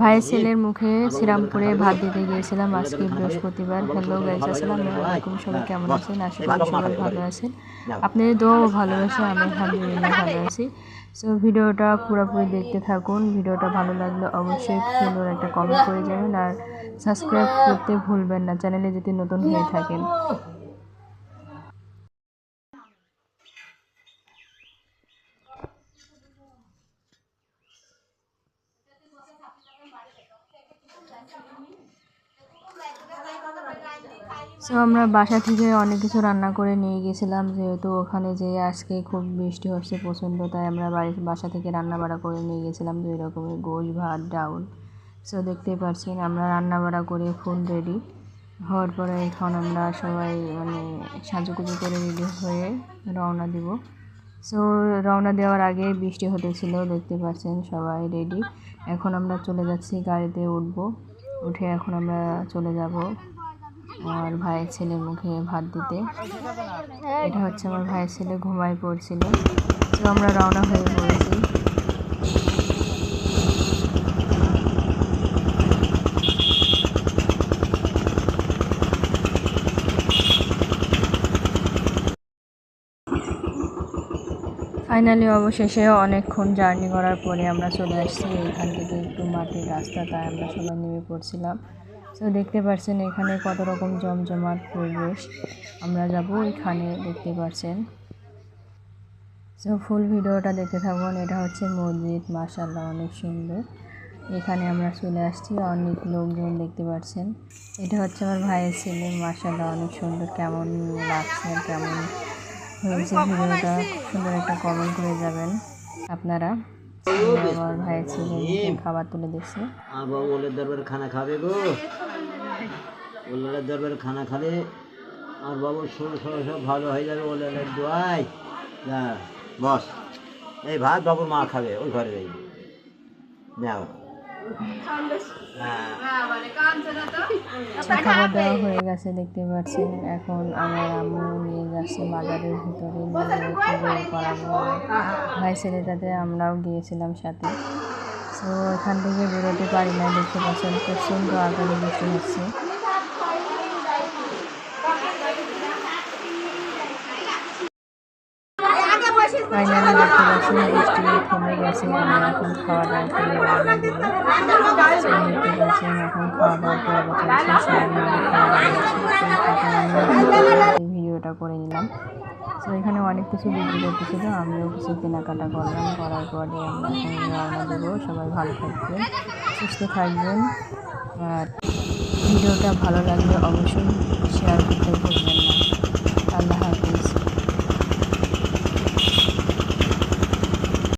ভাইয়ের ছেলের মুখে শ্রীরামপুরে ভাত দিতে গিয়েছিলাম। আজকে বৃহস্পতিবার। হ্যালো গাইজ আসসালামু আলাইকুম। সবাই কেমন আছেন? আশা করি সবাই ভালো আছেন। আপনাদের দোয়া ও ভালোবাসা, আমি আলহামদুলিল্লাহ ভালো আছি। সো ভিডিওটা পুরোপুরি দেখতে থাকুন। ভিডিওটা ভালো লাগলে অবশ্যই সুন্দর একটা কমেন্ট করে যাবেন আর সাবস্ক্রাইব করতে ভুলবেন না। চ্যানেলে যদি নতুন হয়ে থাকেন। সো আমরা বাসা থেকে অনেক কিছু রান্না করে নিয়ে গেছিলাম, যেহেতু ওখানে যে আজকে খুব বৃষ্টি হচ্ছে প্রচণ্ড, তাই আমরা বাড়ির বাসা থেকে রান্না বাড়া করে নিয়ে গেছিলাম, দুই রকমের গোশ, ভাত, ডাউল। সো দেখতেই পাচ্ছেন আমরা রান্না বাড়া করে ফুল রেডি হওয়ার পরে এখন আমরা সবাই মানে সাজুগুজু করে রেডি হয়ে রওনা দিব। সো রওনা দেওয়ার আগে বৃষ্টি হতেছিল, দেখতে পাচ্ছেন সবাই রেডি এখন আমরা চলে যাচ্ছি গাড়িতে উঠব। উঠে এখন আমরা চলে যাব আমার ভাইয়ের ছেলের মুখে ভাত দিতে। এটা হচ্ছে আমার ভাইয়ের ছেলে ঘুমায় পড়ছিল। তো আমরা রওনা হয়ে পড়েছি। ফাইনালি অবশেষে অনেকক্ষণ জার্নি করার পরে আমরা চলে আসছি। এখান থেকে একটু মাটির রাস্তা তাই আমরা সবাই নেমে পড়ছিলাম। তো দেখতে পাচ্ছেন এখানে কত রকম জমজমাট পরিবেশ। আমরা যাব এখানে, দেখতে পাচ্ছেন সো ফুল ভিডিওটা দেখতে থাকুন। এটা হচ্ছে মসজিদ মাসাল্লাহ অনেক সুন্দর। এখানে আমরা চলে আসছি, অনেক লোকজন দেখতে পাচ্ছেন এটা হচ্ছে আমার ভাইয়ের ছেলে মাসাল্লাহ অনেক সুন্দর। কেমন লাগছে, কেমন ভিডিওটা। সুন্দর একটা কমেন্ট করে যাবেন। আপনারা আমার ভাইয়ের ছেলে খাবার তুলে দিচ্ছে। বাবু ওলের দরবারে খানা খাবে গো। ওলের দরবারে খানা খালে আর বাবুর শরীর সব সব ভালো হয়ে যাবে। ওলের দোয়াই। যা বস। এই ভাত বাবুর মা খাবে ওই ঘরে যাই যাও। খাবার দাওয়া হয়ে গেছে দেখতে পাচ্ছেন। এখন আমার আম্মু নিয়ে যাচ্ছে বাজারের ভিতরে নিয়ে করাবো ভাই ছেলেটাতে আমরাও গিয়েছিলাম সাথে। তো এখান থেকে বেরোতে পারি না দেখতে পাচ্ছেন প্রচণ্ড আগামী বৃষ্টি হচ্ছে ফাইনালি দেখতে পাচ্ছি বৃষ্টি খাওয়া খাওয়া ভিডিওটা করে নিলাম। তো এখানে অনেক কিছু বিক্রি করতেছিল আমিও কিছু কেনাকাটা করলাম, করার পরে আমরা এখন রওনা দেবো। সবাই ভালো থাকবেন, সুস্থ থাকবেন। আর ভিডিওটা ভালো লাগলে অবশ্যই শেয়ার